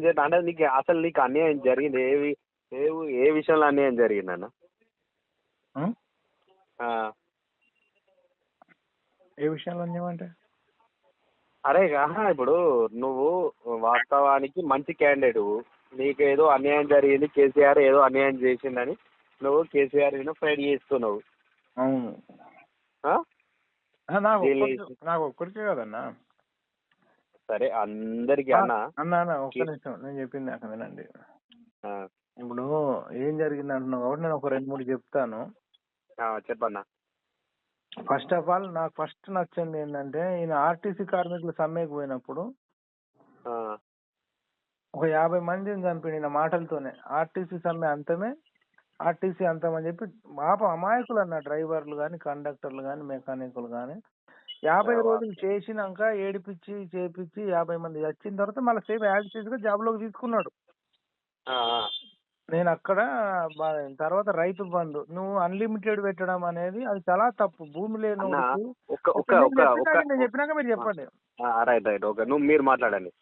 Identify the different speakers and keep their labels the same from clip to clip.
Speaker 1: ఏం చేయ అంటే నీకు అసలు నీకు అన్యాయం జరిగింది? ఏ వి- ఏ ఏ విషయంలో అన్యాయం జరిగిందన్న
Speaker 2: ఉం?
Speaker 1: ఆ,
Speaker 2: ఏ విషయంలో అన్యాయమంటే
Speaker 1: అరే ఆహా, ఇప్పుడు నువ్వు వాస్తవానికి మంచి క్యాండిడేట్ నీకు ఏదో అన్యాయం జరిగింది కేసీఆర్ ఏదో అన్యాయం చేసిందని నువ్వు కేసీఆర్ మీద ఫైట్ చేస్తున్నావు.
Speaker 2: అవును. నాకు ఒక్కరికే కదన్నా.
Speaker 1: సరే అందరికి అన్న.
Speaker 2: అన్న అన్న ఒక్క నిమిషం. నేను చెప్పింది నాకు వినండి. ఇప్పుడు ఏం జరిగింది అంటున్నావు కాబట్టి నేను ఒక రెండు మూడు చెప్తాను.
Speaker 1: చెప్పన్న.
Speaker 2: ఫస్ట్ ఆఫ్ ఆల్ నాకు ఫస్ట్ నచ్చింది ఏంటంటే ఈయన ఆర్టీసీ కార్మికులు సమ్మెకి పోయినప్పుడు ఒక యాభై మందిని చంపిండు ఈయన మాటలతోనే. ఆర్టీసీ సమ్మె అంతమే ఆర్టీసీ అంతం అని చెప్పి పాప అమాయకులు అన్న డ్రైవర్లు కానీ కండక్టర్లు కానీ మెకానికులు కానీ యాభై రోజులు చేసినాక ఏడిపించి చేపించి యాభై మంది వచ్చిన తర్వాత మళ్ళీ సేమ్ యాక్సిస్గా జాబ్లోకి తీసుకున్నాడు. నేను అక్కడ తర్వాత రైతు బంధు నువ్వు అన్లిమిటెడ్ పెట్టడం అనేది అది చాలా తప్పు. భూమి లేని నేను చెప్పినాక మీరు చెప్పండి.
Speaker 1: రైట్ రైట్ ఓకే నువ్వు మీరు మాట్లాడండి.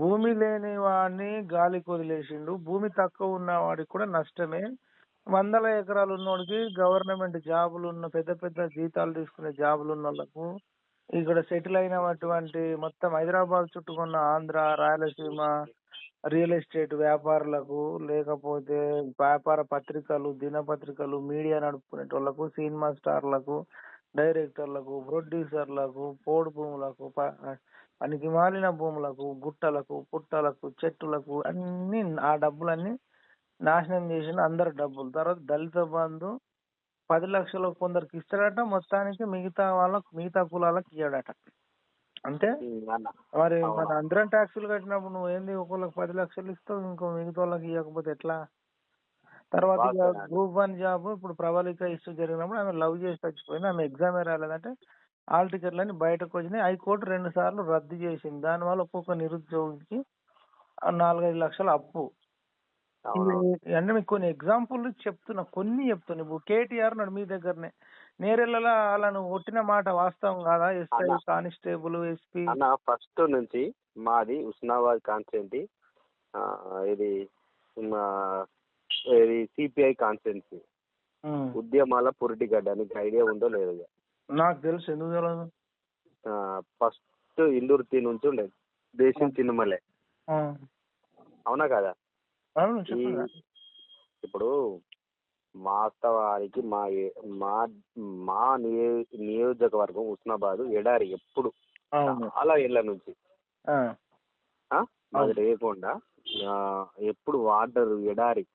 Speaker 2: భూమి లేని వాడిని గాలికి వదిలేసిండు భూమి తక్కువ ఉన్న వాడికి కూడా నష్టమే. వందల ఎకరాలు ఉన్నోడికి గవర్నమెంట్ జాబులు ఉన్న పెద్ద పెద్ద జీతాలు తీసుకునే జాబులు ఉన్న వాళ్ళకు ఇక్కడ సెటిల్ అయినటువంటి మొత్తం హైదరాబాద్ చుట్టుకున్న ఆంధ్ర రాయలసీమ రియల్ ఎస్టేట్ వ్యాపారులకు లేకపోతే వ్యాపార పత్రికలు దినపత్రికలు మీడియా నడుపుకునే వాళ్ళకు సినిమా స్టార్లకు డైరెక్టర్లకు ప్రొడ్యూసర్లకు పోడు భూములకు పనికి మాలిన భూములకు గుట్టలకు పుట్టలకు చెట్టులకు అన్ని ఆ డబ్బులన్నీ నాశనం చేసిన అందరి డబ్బులు. తర్వాత దళిత బంధు పది లక్షలు కొందరికి ఇస్తాడట మొత్తానికి మిగతా వాళ్ళకు మిగతా కులాలకు ఇయ్యాడట. అంటే మరి. మన అందరం ట్యాక్సులు కట్టినప్పుడు నువ్వు ఏంది ఒకళ్ళకి పది లక్షలు ఇస్తావు ఇంకో మిగతా వాళ్ళకి ఇవ్వకపోతే ఎట్లా? తర్వాత. గ్రూప్ వన్ జాబ్ ఇప్పుడు ప్రబలిక ఇష్యూ జరిగినప్పుడు ఆమె లవ్ చేసి చచ్చిపోయింది ఆమె ఎగ్జామే రాలేదంటే ఆల్ టికెట్లన్నీ బయటకు వచ్చినాయి. హైకోర్టు రెండు సార్లు రద్దు చేసింది. దానివల్ల ఒక్కొక్క నిరుద్యోగికి నాలుగైదు లక్షల అప్పు. అంటే మీకు కొన్ని ఎగ్జాంపుల్ చెప్తున్నా కొన్ని చెప్తున్నా. ఇప్పుడు కేటీఆర్ నాడు మీ దగ్గరనే. నేరెళ్ళలా వాళ్ళను కొట్టిన మాట వాస్తవం కాదా? ఎస్ఐ
Speaker 1: అలా.
Speaker 2: Constable SP?
Speaker 1: అన్న ఫస్ట్ నుంచి మాది ఉస్నాబాద్ కాన్స్టిట్యున్సీ. ఇది ఇది సిపిఐ కాన్స్టిట్యున్సీ. ఉద్యమాల పురిటిగడ్డ నీకు ఐడియా ఉందో లేదో.
Speaker 2: నాకు తెలుసు ఎందుకు తెలియదు
Speaker 1: ఫస్ట్ ఇందుర్తి నుంచి ఉండేది దేశం చిన్నమలే
Speaker 2: ఆ.
Speaker 1: అవునా కదా? ఇప్పుడు వాస్తవానికి మా మా మా నియో- నియోజకవర్గం ఉస్నాబాద్ ఎడారి ఎప్పుడు చాలా ఏళ్ళ నుంచి? మాది. రేయకుండా ఆ, ఎప్పుడు వాటర్ ఎడారి.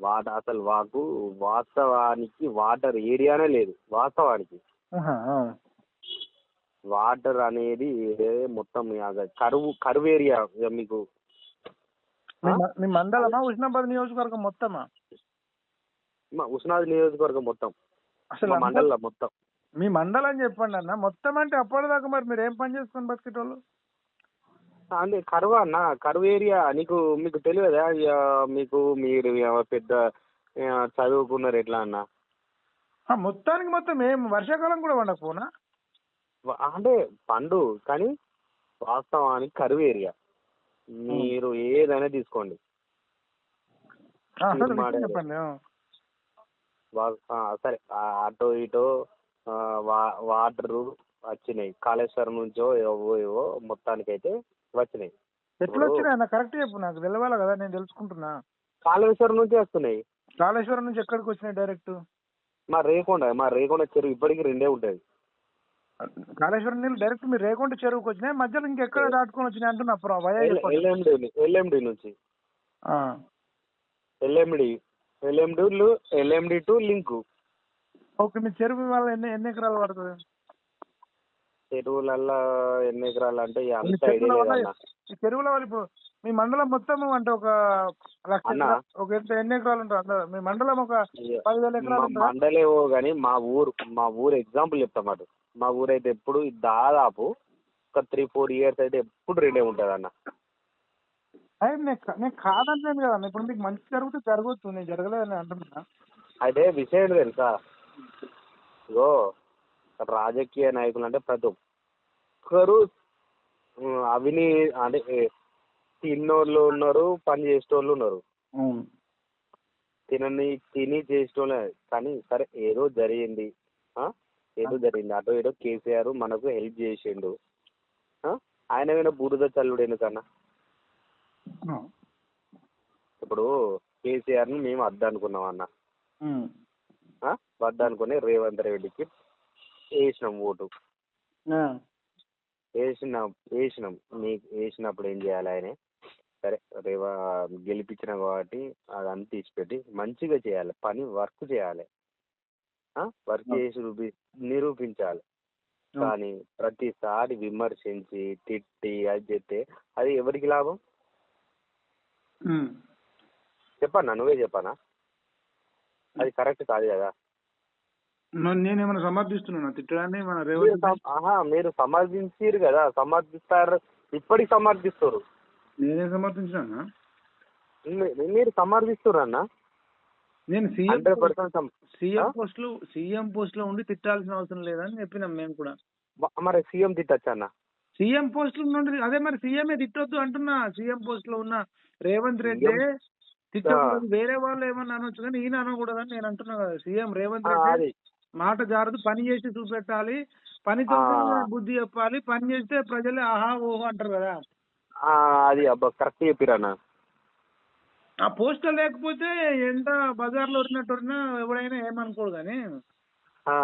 Speaker 1: వాటర్ అసలు వాకు వాస్తవానికి వాటర్ ఏరియానే లేదు వాస్తవానికి. వాటర్ అనేది మొత్తం కరువు కరువు ఏరియా మీకు
Speaker 2: మీ మండలమా? హుస్నాబాద్ నియోజకవర్గం మొత్తమా?
Speaker 1: మా ఉస్నాద్ నియోజకవర్గం మొత్తం.
Speaker 2: అసలు
Speaker 1: మండలం మొత్తం.
Speaker 2: మీ మండలం చెప్పండి అన్న. మొత్తం అంటే అప్పటిదాకా మరి మీరు ఏం పని చేసుకొని బతికేటోళ్ళు?
Speaker 1: అంటే కరువు అన్న? కరువు ఏరియా. నీకు మీకు తెలియదా? మీకు మీరు పెద్ద చదువుకున్నారు ఎట్లా అన్న?
Speaker 2: మొత్తానికి మొత్తం ఏం వర్షాకాలం కూడా పండకపోనా?
Speaker 1: అంటే పండు కానీ వాస్తవానికి కరువు ఏరియా. మీరు ఏదైనా తీసుకోండి. సరే అటో ఇటో వాటరు వచ్చినాయి. కాళేశ్వరం నుంచో ఏవో ఏవో మొత్తానికైతే వచ్చినాయి.
Speaker 2: ఎట్లా వచ్చినాయి అన్న? కరెక్ట్ చెప్పు నాకు. తెలవాలి కదా? నేను తెలుసుకుంటున్నా.
Speaker 1: కాళేశ్వరం నుంచే వస్తున్నాయి.
Speaker 2: కాళేశ్వరం నుంచి ఎక్కడికి వచ్చినాయి డైరెక్ట్?
Speaker 1: మా రేకొండ మా రేకొండ చెరువు ఇప్పటికి రెండే ఉంటుంది
Speaker 2: కాళేశ్వరం నీళ్ళు డైరెక్ట్ మీరు రేకుంట చెరువుకి వచ్చినాయి మధ్యలో ఇంకెక్కడ దాటుకొని వచ్చినాయి అంటున్నా.
Speaker 1: ఎల్ఎండి ఎల్ఎండి నుంచి. LMD LMD LMD to link.
Speaker 2: Okay మీ చెరువు వల్ల ఎన్ని ఎన్ని ఎకరాలు పడుతుంది?
Speaker 1: చెరువులల్లో ఎన్ని ఎకరాలు అంటే అంత
Speaker 2: చెరువుల వల్ల ఇప్పుడు మీ మండలం మొత్తం అంటే ఒక లక్ష ఒక ఎన్ని ఎకరాలు ఉంటుంది అందరూ మీ మండలం ఒక పదివేల ఎకరాలు
Speaker 1: మండలేవో కానీ మా ఊరు మా ఊరు ఎగ్జాంపుల్ చెప్తామాట మా ఊరు అయితే ఎప్పుడు దాదాపు ఒక త్రీ ఫోర్ ఇయర్స్ అయితే ఎప్పుడు రెండే ఉంటుంది అన్న
Speaker 2: అయ్యి నేను కా- నేను కాదంటాను కదా ఇప్పుడు మీకు మంచి జరిగితే జరగవచ్చు నేను జరగలేదని అంటున్నా.
Speaker 1: అయితే విషయం ఏంటి తెలుసా? ఇగో రాజకీయ నాయకులు అంటే ప్రతి ఒక్కరు అవినీ అంటే తిన్నోళ్ళు ఉన్నారు పని చేసేటోళ్ళు ఉన్నారు. తినని తిని చేసేటోళ్ళే. కానీ సరే ఏదో జరిగింది. ఆ? ఏదో జరిగింది. అటో ఏదో కేసీఆర్ మనకు హెల్ప్ చేసిండు? ఆయన మీద బురద చల్లుడు ఎందుకన్నా?
Speaker 2: ఆ.
Speaker 1: ఇప్పుడు కేసీఆర్ని మేము వద్దనుకున్నాం అన్న? వద్దనుకుని రేవంత్ రెడ్డికి వేసినాం ఓటు. వేసిన వేసినాం. మీకు వేసినప్పుడు ఏం చేయాలి ఆయన? సరే రేవా గెలిపించినాం కాబట్టి అదంతా తీసిపెట్టి మంచిగా చేయాలి. పని వర్క్ చేయాలి. వర్క్. చేసి రూపి నిరూపించాలి. కానీ ప్రతిసారి విమర్శించి తిట్టి అది చెప్తే అది ఎవరికి లాభం. చెప్పన్నా నువ్వే చెప్పనా అది కరెక్ట్ కాదు కదా?
Speaker 2: నేనేమైనా సమర్థిస్తున్నాను? తిట్టడాన్ని మన
Speaker 1: మీరు
Speaker 2: రేవంత్
Speaker 1: సమర్థించారు కదా సమర్థిస్తారు ఇప్పటికి సమర్థిస్తారు
Speaker 2: నేనే సమర్థించానా
Speaker 1: మీరు సమర్థిస్తారు అన్న
Speaker 2: నేను సీఎం సీఎం? పోస్ట్లో సీఎం పోస్ట్లో ఉండి తిట్టాల్సిన అవసరం లేదని చెప్పినాం మేము కూడా.
Speaker 1: మరి సీఎం తిట్టచ్చు అన్న?
Speaker 2: సీఎం పోస్ట్లో నుండి అదే మరి సీఎం తిట్టొద్దు అంటున్నా. సీఎం పోస్ట్లో ఉన్న రేవంత్ రెడ్డి తిట్టకూడదు. వేరే వాళ్ళు ఏమన్నా అనొచ్చు కానీ ఈయన అనకూడదని నేను అంటున్నా కదా. సీఎం రేవంత్ రెడ్డి
Speaker 1: అది.
Speaker 2: మాట జారదు. పని చేసి చూపెట్టాలి. పనితో. బుద్ధి చెప్పాలి. పని చేస్తే ప్రజలే ఆహా ఓహో అంటారు కదా.
Speaker 1: అది అబ్బా కరెక్ట్ చెప్పిరన్న
Speaker 2: ఆ పోస్టర్ లేకపోతే ఎంత బజార్లో ఉరినా ఎవడైనా ఏమనుకోడు కానీ.
Speaker 1: ఆ,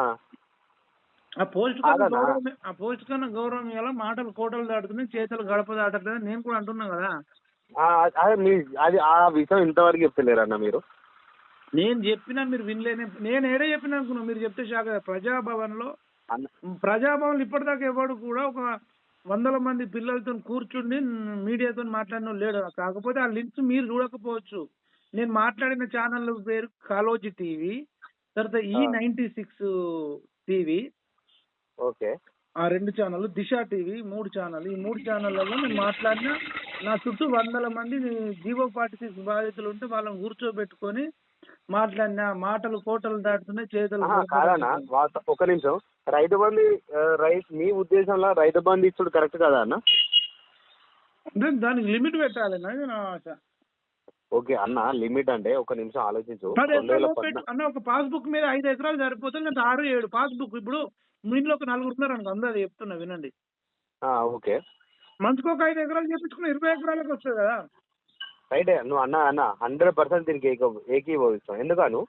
Speaker 2: పోస్ట్. గౌరవం ఆ పోస్ట్ కన్నా గౌరవం ఇవ్వాల మాటలు కోటలు దాటుతున్నాయి చేతులు గడప దాటట్లేదు నేను కూడా అంటున్నా కదా.
Speaker 1: అదే ఆ విషయం ఇంతవరకు చెప్తలేరన్న మీరు?
Speaker 2: నేను చెప్పినా మీరు వినలేని నేను ఏడే చెప్పిన అనుకున్నా మీరు చెప్తే షాక్
Speaker 1: ప్రజాభవన్లో
Speaker 2: ప్రజాభవన్ ఇప్పటిదాకా ఎవడు కూడా ఒక వందల మంది పిల్లలతో కూర్చుండి మీడియాతో మాట్లాడిన లేడు. కాకపోతే ఆ లింక్స్ మీరు చూడకపోవచ్చు. నేను మాట్లాడిన ఛానల్ పేరు కాలోజీ టీవీ తర్వాత ఈ. Ninety six TV
Speaker 1: okay.
Speaker 2: ఆ రెండు ఛానల్ దిశ టీవీ మూడు ఛానల్ ఈ మూడు ఛానళ్ళలో నేను మాట్లాడిన నా చుట్టూ వందల మంది జీవో ఫార్టీ సిక్స్ బాధితులు ఉంటే వాళ్ళని కూర్చోబెట్టుకొని మాట్లాడిన మాటలు కోటలు దాటుతున్నాయి చేతులు
Speaker 1: ఒక నిమిషం. రైతు బంధు రైతు మీ ఉద్దేశంలో రైతు బంధు ఇచ్చుడు కరెక్ట్ కదా అన్న?
Speaker 2: అంటే దానికి లిమిట్ పెట్టాలి అనేది నా ఆశ.
Speaker 1: ఓకే అన్న లిమిట్ అంటే ఒక నిమిషం ఆలోచించు.
Speaker 2: పది ఎకరాలు పెట్టు. అన్న ఒక పాస్బుక్ మీద ఐదు ఎకరాలు సరిపోతుంది లేదా ఆరు ఏడు పాస్బుక్. ఇప్పుడు మీ ఇంట్లో ఒక నలుగురు ఉన్నారు అనుకో అందరూ చెప్తున్నా వినండి.
Speaker 1: ఆ, ఓకే.
Speaker 2: మంచికి ఒక ఐదు ఎకరాలు చేపించుకున్న ఇరవై ఎకరాలకు వస్తుంది కదా.
Speaker 1: రైటే నువ్వు అన్న అన్న హండ్రెడ్ పర్సెంట్ దీనికి ఏకీ ఏకీభవిస్తాం. ఎందుకను?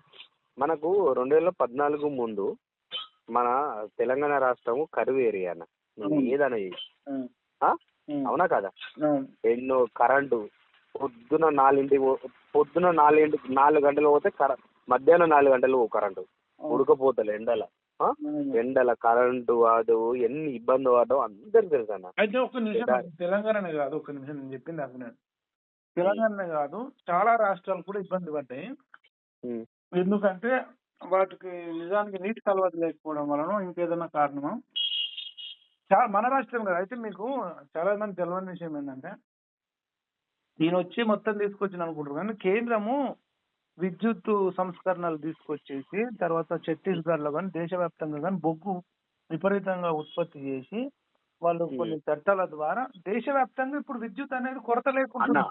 Speaker 1: మనకు రెండు వేల పద్నాలుగు ముందు మన తెలంగాణ రాష్ట్రం కరువు ఏరియా అన్న. నువ్వు
Speaker 2: అవును.
Speaker 1: ఏదన్నా కదా. ఎన్నో కరెంటు పొద్దున నాలుగింటికి పో- పొద్దున నాలుగింటి నాలుగు గంటలు పోతే కర మధ్యాహ్నం నాలుగు గంటలు పో కరెంటు. ఉడకపోతలే ఎండల. ఎండల కరెంటు వాడు ఎన్ని ఇబ్బంది వాడో అందరికి తెలుసు అన్న.
Speaker 2: అయితే నిమిషం తెలంగాణనే కాదు ఒక్క నిమిషం నేను చెప్పింది నాకు నేను. తెలంగాణనే కాదు చాలా రాష్ట్రాలు కూడా ఇబ్బంది పడ్డాయి. ఎందుకంటే వాటికి నిజానికి నీటి కలవత లేకపోవడం వలన ఇంకేదైనా కారణమా? చాలా మన రాష్ట్రం కదా. అయితే మీకు చాలా మంది తెలియని విషయం ఏంటంటే ఈయన వచ్చి మొత్తం తీసుకొచ్చిన అనుకుంటారు. కానీ కేంద్రము విద్యుత్ సంస్కరణలు తీసుకొచ్చేసి తర్వాత ఛత్తీస్గఢ్లో కానీ దేశవ్యాప్తంగా కానీ బొగ్గు విపరీతంగా ఉత్పత్తి చేసి వాళ్ళు. కొన్ని చట్టాల ద్వారా దేశవ్యాప్తంగా ఇప్పుడు విద్యుత్ అనేది కొరత లేకుండా